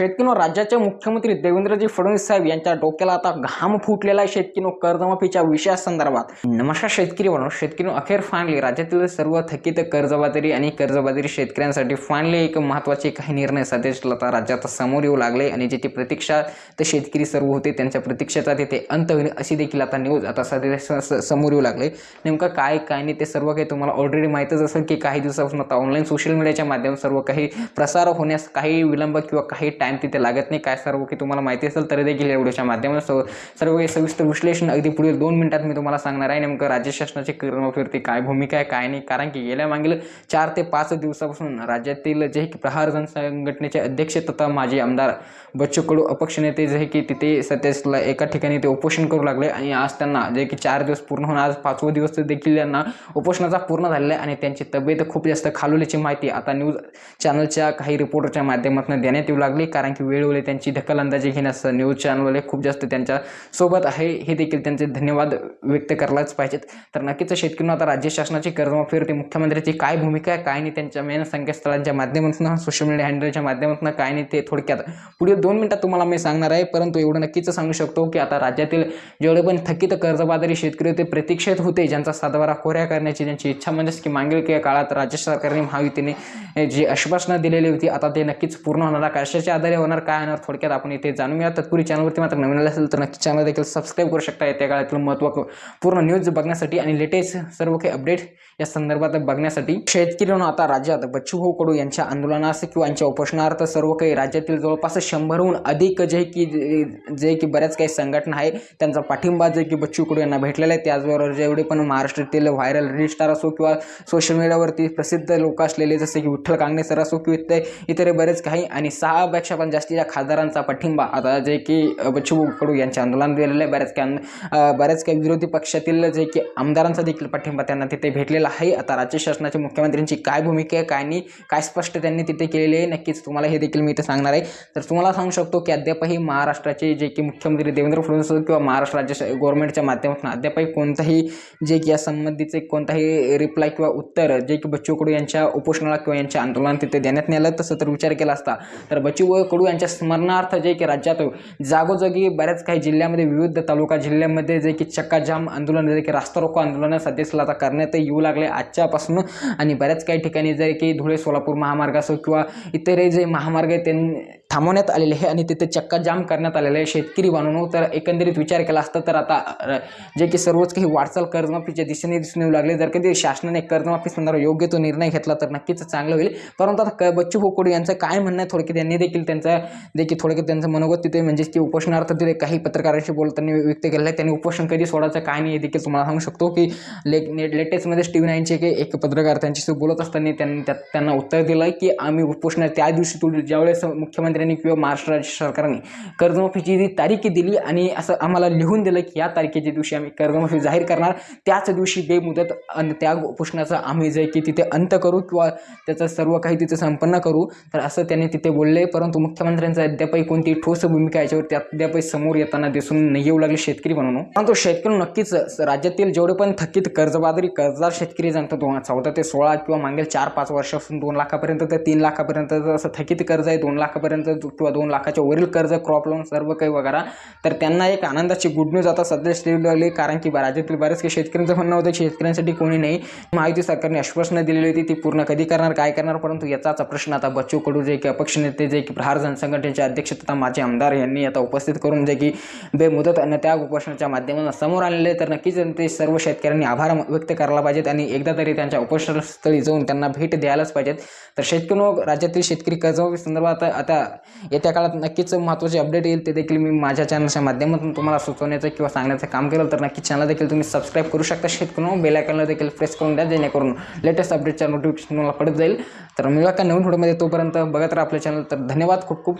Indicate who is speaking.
Speaker 1: शेतकीनो राज्याचे मुख्यमंत्री देवेंद्रजी फडणवीस साहेब यांच्या डोक्याला आता घाम फुटलेला आहे शेतकीनो कर्जमाफीच्या विषयासंदर्भात. नमस्कार शेतकरी म्हणून शेतकीनो अखेर फायनली राज्यातील सर्व थकीत कर्जबाजारी आणि कर्जबाजारी शेतकऱ्यांसाठी फायनली एक महत्त्वाचे काही निर्णय सध्याला आता राज्यात समोर येऊ लागले आणि ज्याची प्रतीक्षा ते शेतकरी सर्व होते त्यांच्या प्रतीक्षेचा तिथे अंत होईल अशी देखील आता न्यूज आता सध्या समोर येऊ लागले. नेमकं काय काय नाही ते सर्व काही तुम्हाला ऑलरेडी माहीतच असेल की काही दिवसापासून आता ऑनलाईन सोशल मीडियाच्या माध्यमातून सर्व काही प्रसार होण्यास काही विलंब किंवा काही टाईम तिथे लागत नाही. काय सर्व की तुम्हाला माहिती असेल तरी देखील या व्हिडिओच्या माध्यमातून सर्व सर्व काही सविस्तर विश्लेषण अगदी पुढील दोन मिनिटात मी तुम्हाला सांगणार आहे. नेमकं राज्य शासनाची कर्मफिरती काय भूमिका आहे काय नाही कारण की गेल्या मागील चार ते पाच दिवसापासून राज्यातील जे की प्रहार जन संघटनेचे अध्यक्ष तथा माजी आमदार बच्चू कडू अपक्ष नेते जे आहे की तिथे सत्यला एका ठिकाणी ते उपोषण करू लागले आणि आज त्यांना जे की चार दिवस पूर्ण होऊन आज पाचवा दिवस देखील त्यांना उपोषणाचा पूर्ण झालेला आहे आणि त्यांची तब्येत खूप जास्त खालवल्याची माहिती आता न्यूज चॅनलच्या काही रिपोर्टरच्या माध्यमातून देण्यात येऊ लागली. कारण की वेळोवेळी त्यांची दखलंदाजी घेण्यास न्यूज चॅनलवाले खूप जास्त त्यांच्यासोबत आहे. हे देखील त्यांचे धन्यवाद व्यक्त करायलाच पाहिजेत. तर नक्कीच शेतकऱ्यांना आता राज्य शासनाची कर्जमाफीवरती मुख्यमंत्र्याची काय भूमिका आहे काय नाही त्यांच्या मेन संकेतस्थळांच्या माध्यमातून सोशल मीडिया हँडलच्या माध्यमातून काय नाही ते थोडक्यात पुढील दोन मिनिटात तुम्हाला मी सांगणार आहे. परंतु एवढं नक्कीच सांगू शकतो की आता राज्यातील जेवढे पण थकीत कर्जबाजारी शेतकरी होते प्रतीक्षेत होते ज्यांचा सातबारा कोऱ्या करण्याची ज्यांची इच्छा म्हणजेच की मागील काळात राज्य सरकारने महायुतीने जी आश्वासनं दिलेली होती आता ते नक्कीच पूर्ण होणार. कशाच्या आधारे होणार काय होणार थोडक्यात आपण इथे जाणून घ्या तत्पूर्वी चॅनलवरती मात्र नवीन आले असेल तर नक्की चॅनल देखील सबस्क्राईब करू शकता. येत्या काळातील महत्त्व पूर्ण न्यूज बघण्यासाठी आणि लेटेस्ट सर्व काही अपडेट या संदर्भात बघण्यासाठी शेतकऱ्यांना आता राज्यात बच्चूभाऊ कडू यांच्या आंदोलनास किंवा यांच्या उपोषणार्थ सर्व काही राज्यातील जवळपास शंभरहून अधिक जे की जे की बऱ्याच काही संघटना आहे त्यांचा पाठिंबा जे की बच्चू कडू यांना भेटलेला आहे. त्याचबरोबर जेवढे पण महाराष्ट्रातील व्हायरल रील स्टार असो किंवा सोशल मीडियावरती प्रसिद्ध लोक असलेले जसे की विठ्ठल कांगणे सर असो किंवा इतर इतर बरेच काही. आणि सहापेक्षा पण जास्तीच्या खासदारांचा पाठिंबा. आता जे की बच्चू कडू यांच्या आंदोलन दिलेलं आहे बऱ्याच काही बऱ्याच काही विरोधी पक्षातील जे की आमदारांचा देखील पाठिंबा त्यांना तिथे भेटलेला आहे. आता राज्य शासनाच्या मुख्यमंत्र्यांची काय भूमिका आहे काय नाही काय स्पष्ट त्यांनी तिथे केलेली आहे नक्कीच तुम्हाला हे देखील मी इथे सांगणार आहे. तर तुम्हाला सांगू शकतो की अद्यापही महाराष्ट्राचे जे की मुख्यमंत्री देवेंद्र फडणवीस किंवा महाराष्ट्र राज्य गव्हर्नमेंटच्या माध्यमातून अद्यापही कोणताही जे की या संबंधीचे कोणताही रिप्लाय किंवा उत्तर जे की बच्चू कडू यांच्या उपोषणाला किंवा यांच्या आंदोलनात तिथे देण्यात नाही आलं तसं तर विचार केला असता. तर बच्चू कडू यांच्या स्मरणार्थ जे की राज्यात जागोजागी बऱ्याच काही जिल्ह्यामध्ये विविध तालुका जिल्ह्यामध्ये जे की चक्काजाम आंदोलन जे की रास्ता रोको आंदोलन सध्या आता करण्यात येऊ लागले आजच्यापासून. आणि बऱ्याच काही ठिकाणी जे की धुळे सोलापूर महामार्ग असो किंवा इतरही जे महामार्ग आहे त्यांनी थांबवण्यात आलेले आहे आणि तिथे चक्काजाम करण्यात आलेला आहे. शेतकरी बांधवून तर एकंदरीत विचार केला असता तर आता जे की सर्वच काही वाटचाल कर्जमाफीच्या दिशेने दिसून येऊ लागले. जर कधी शासनाने कर्जमाफी संदर्भात योग्य तो निर्णय घेतला तर नक्कीच चांगलं होईल. परंतु आता क बच्चू बोकडू यांचं काय म्हणणं आहे? थोडक्यात त्यांनी देखील त्यांचा देखील थोडक्यात त्यांचं मनोगत तिथे म्हणजेच की उपोषणार्थ तिथे काही पत्रकारांशी बोलताना व्यक्त केलं आहे. त्यांनी उपोषण कधी सोडायचं काय नाही हे देखील तुम्हाला सांगू शकतो की ले लेटेस्टमध्ये टी नाईनचे की एक पत्रकार त्यांच्याशी बोलत असताना त्यांनी त्यांना उत्तर दिलं की आम्ही उपोषण त्या दिवशी तू ज्यावेळेस मुख्यमंत्र्यांनी किंवा महाराष्ट्र राज्य सरकारने कर्जमाफीची जी तारीख दिली आणि असं आम्हाला लिहून दिलं की या तारखेच्या दिवशी आम्ही कर्जमाफी जाहीर करणार त्याच दिवशी बेमुदत आणि त्या उपोषणाचा आम्ही जे की तिथे अंत करू किंवा त्याचं सर्व काही तिथे संपन्न करू तर असं त्यांनी तिथे बोलले. परंतु मुख्यमंत्र्यांचा अद्यापही कोणती ठोस भूमिका याच्यावरती अद्यापही समोर येताना दिसून नाही. येऊ लागले शेतकरी म्हणून परंतु शेतकरी नक्कीच राज्यातील जेवढे पण थकीत कर्जबाजारी कर्जदार शेतकरी जनता दोन चौदा ते सोळा किंवा मागील चार पाच वर्षापासून दोन लाखापर्यंत ते तीन लाखापर्यंत असं थकीत कर्ज आहे दोन लाखापर्यंत किंवा दोन लाखाच्या वरील कर्ज क्रॉप लोन सर्व काही वगैरे तर त्यांना एक आनंदाची गुड न्यूज आता सध्या स्टेट लागली कारण की राज्यातील बऱ्याच काही शेतकऱ्यांचं म्हणणं होतं की शेतकऱ्यांसाठी कोणी नाही. माहिती सरकारने आश्वासनं दिलेली होती ती पूर्ण कधी करणार काय करणार? परंतु याचाच प्रश्न आता बच्चू कडू जे की अपक्ष नेते जे की प्रहार जनसंघटनेचे अध्यक्ष तथा माजी आमदार यांनी आता उपस्थित करून जे की बेमुदत आणि त्या उपोषणाच्या माध्यमातून समोर आणले तर नक्कीच ते सर्व शेतकऱ्यांनी आभार व्यक्त करायला पाहिजेत आणि एकदा तरी त्यांच्या उपोषणस्थळी जाऊन त्यांना भेट द्यायलाच पाहिजेत. तर शेतकरी राज्यातील शेतकरी कर्जमाफी संदर्भात आता येत्या काळात नक्कीच महत्त्वाचे अपडेट येईल. ते देखील मी माझ्या चॅनलच्या माध्यमातून तुम्हाला सुचवण्याचं किंवा सांगण्याचं काम केलं तर नक्कीच चॅनल देखील तुम्ही सबस्क्राईब करू शकता. शेतकरी बेल देखील प्रेस करून द्या. जेणेकरून लेटेस्ट अपडेटच्या नोटिफिकेशन तुम्हाला पडत जाईल. तर मी का नवीन व्हिडिओमध्ये तोपर्यंत बघत राहा आपलं चॅनल तर धन्यवाद. खूप खूप